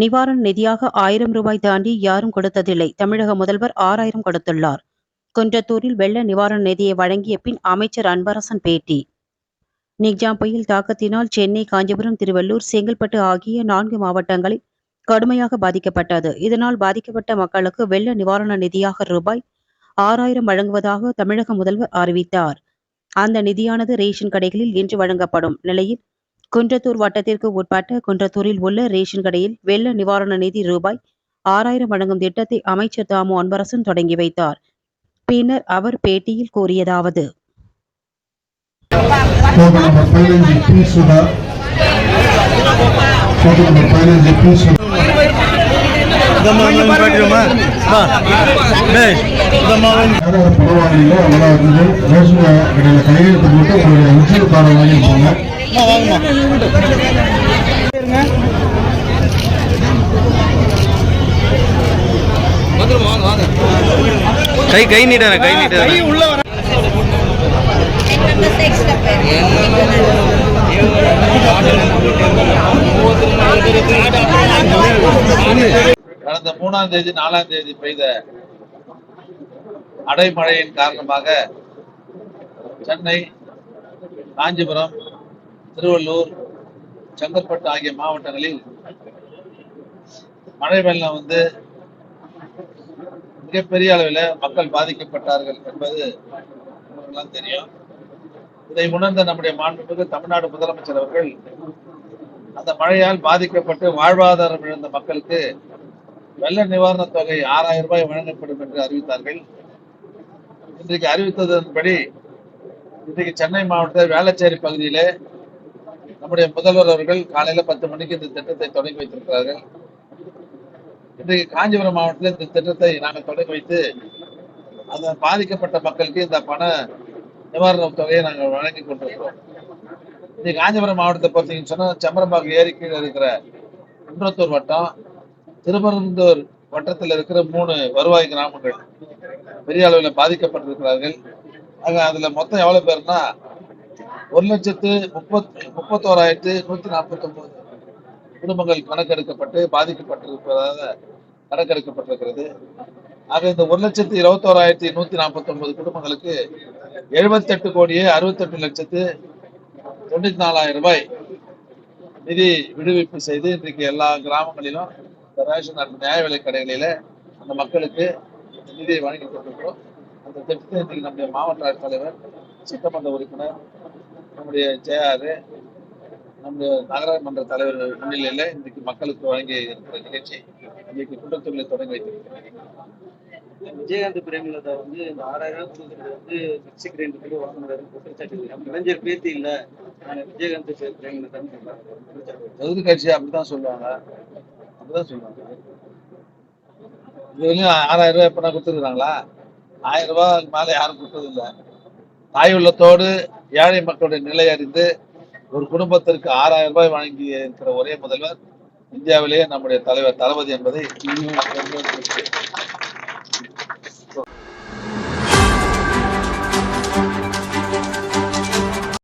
நிவாரண நிதியாக ஆயிரம் ரூபாய் தாண்டி யாரும் கொடுத்ததில்லை. தமிழக முதல்வர் ஆறாயிரம் கொடுத்துள்ளார். குன்றத்தூரில் வெள்ள நிவாரண நிதியை வழங்கிய பின் அமைச்சர் அன்பரசன் பேட்டி. நிக்ஜாம் புயல் தாக்கத்தினால் சென்னை காஞ்சிபுரம் திருவள்ளூர் செங்கல்பட்டு ஆகிய நான்கு மாவட்டங்களில் கடுமையாக பாதிக்கப்பட்டது. இதனால் பாதிக்கப்பட்ட மக்களுக்கு வெள்ள நிவாரண நிதியாக ரூபாய் ஆறாயிரம் வழங்குவதாக தமிழக முதல்வர் அறிவித்தார். அந்த நிதியானது ரேஷன் கடைகளில் இன்று வழங்கப்படும் நிலையில் குன்றத்தூர் வட்டத்திற்கு உட்பட்ட குன்றத்தூரில் உள்ள ரேஷன் கடையில் வெள்ள நிவாரண நிதி ரூபாய் ஆறாயிரம் வழங்கும் திட்டத்தை அமைச்சர் தாமு அன்பரசன் தொடங்கி வைத்தார். பின்னர் அவர் பேட்டியில் கூறியதாவது. Total number கையெழுத்து போட்டு உங்களுடைய உச்சில் வாங்கி போங்க கை கை நீட்டான கை நீட்டான உள்ள வர கடந்த மூணாம் தேதி நாலாம் தேதி பெய்த அடைமழையின் காரணமாக சென்னை காஞ்சிபுரம் திருவள்ளூர் செங்கற்பட்டு ஆகிய மாவட்டங்களில் மழை வெள்ளம் வந்து மிகப்பெரிய அளவில் மக்கள் பாதிக்கப்பட்டார்கள் என்பது உங்களுக்கெல்லாம் தெரியும். இதை உணர்ந்த நம்முடைய மாண்புமிகு தமிழ்நாடு முதலமைச்சர் அவர்கள் அந்த மழையால் பாதிக்கப்பட்டு வாழ்வாதாரம் இழந்த மக்களுக்கு வெள்ள நிவாரணத் தொகை ஆறாயிரம் ரூபாய் வழங்கப்படும் என்று அறிவித்தார்கள். இன்றைக்கு அறிவித்ததன்படி இன்றைக்கு சென்னை மாவட்ட வேளச்சேரி பகுதியிலே நம்முடைய முதல்வர் அவர்கள் காலையில பத்து மணிக்கு இந்த திட்டத்தை தொடங்கி வைத்திருக்கிறார்கள். இன்றைக்கு காஞ்சிபுரம் மாவட்டத்தில் இந்த திட்டத்தை நாங்கள் தொடங்கி வைத்து அந்த பாதிக்கப்பட்ட மக்களுக்கு இந்த பண நிவாரண தொகையை நாங்கள் வழங்கி கொண்டிருக்கிறோம். இன்னைக்கு காஞ்சிபுரம் மாவட்டத்தை பார்த்தீங்கன்னு சொன்னா செம்பரம்பாக்கம் ஏரி கீழே இருக்கிற குன்றத்தூர் வட்டம் திருப்பரந்தூர் வட்டத்தில் இருக்கிற மூணு வருவாய் கிராமங்கள் பெரிய அளவில் பாதிக்கப்பட்டிருக்கிறார்கள். ஆக அதுல மொத்தம் எவ்வளவு பேர்னா ஒரு லட்சத்து முப்பத்தி முப்பத்தோராயிரத்து நூத்தி நாற்பத்தி ஒன்பது குடும்பங்கள் கணக்கெடுக்கப்பட்டு பாதிக்கப்பட்டிருப்பதாக கணக்கெடுக்கப்பட்டிருக்கிறது. ஆக இந்த ஒரு லட்சத்து இருபத்தோராயிரத்தி நூத்தி நாற்பத்தி ஒன்பது குடும்பங்களுக்கு எழுபத்தெட்டு கோடியே அறுபத்தெட்டு லட்சத்து தொண்ணூத்தி நாலாயிரம் ரூபாய் நிதி விடுவிப்பு செய்து இன்றைக்கு எல்லா கிராமங்களிலும் இந்த ரேஷன் அண்ட் நியாய விலை கடைகளில அந்த மக்களுக்கு நிதியை வழங்கி கொண்டிருக்கிறோம். அந்த திட்டத்தை இன்றைக்கு நம்முடைய மாவட்ட ஆட்சித்தலைவர் சட்டமன்ற உறுப்பினர் நம்முடைய ஜேஆர் நம்முடைய நகரமன்ற தலைவர் முன்னிலையில இன்றைக்கு மக்களுக்கு வழங்கி இருக்கிற நிகழ்ச்சி. இன்றைக்கு குற்றத்தொழிலை தொடங்கி வைத்திருக்கிறோம் விஜயகாந்த் பிரேமலதா வந்து இந்த ஆறாயிரம் கொடுக்கறது வந்து மிக்சி கிரைண்டர் கூட வாங்கினாரு குற்றச்சாட்டு. கலைஞர் பேத்தி இல்ல. விஜயகாந்த் பிரேமலதான்னு சொல்றாங்க. கட்சி அப்படித்தான் சொல்லுவாங்க. அப்படிதான் சொல்லுவாங்க. இது வரையும் ஆறாயிரம் ரூபாய் எப்ப கொடுத்துருக்காங்களா? ஆயிரம் ரூபாய் மேல யாரும் கொடுத்தது இல்ல தாய் உள்ளத்தோடு ஏழை மக்களுடைய நிலை அறிந்து ஒரு குடும்பத்திற்கு ஆறாயிரம் ரூபாய் வழங்கி இருக்கிற ஒரே முதல்வர் இந்தியாவிலேயே நம்முடைய தலைவர் தளபதி என்பதை